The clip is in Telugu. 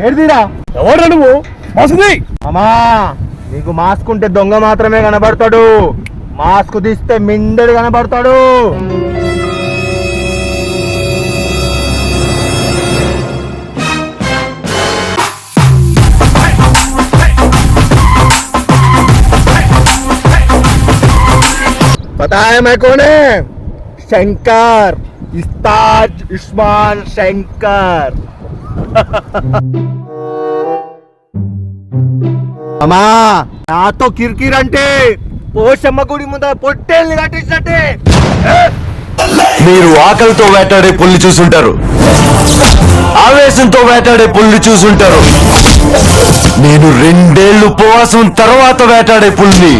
ఎడిదిరా ఎవరు నువ్వు మోసది అమ్మా నీకు మాస్క్ ఉంటే దొంగ మాత్రమే కనబడతాడు మాస్క్ తీస్తే మిండడు కనబడతాడు पता है मैं कौन है शंकर इस्ताज उस्मान शंकर అమ్మా నాతో కిరికిరి అంటే పోషమ్మ గుడి ముందర పొట్టేల్ని కట్టించినట్టే. మీరు ఆకలితో వేటాడే పుల్లి చూసుంటారు. ఆవేశంతో వేటాడే పుల్లి చూసుంటారు. నేను రెండేళ్ళు ఉపవాసం తర్వాత వేటాడే పుల్లి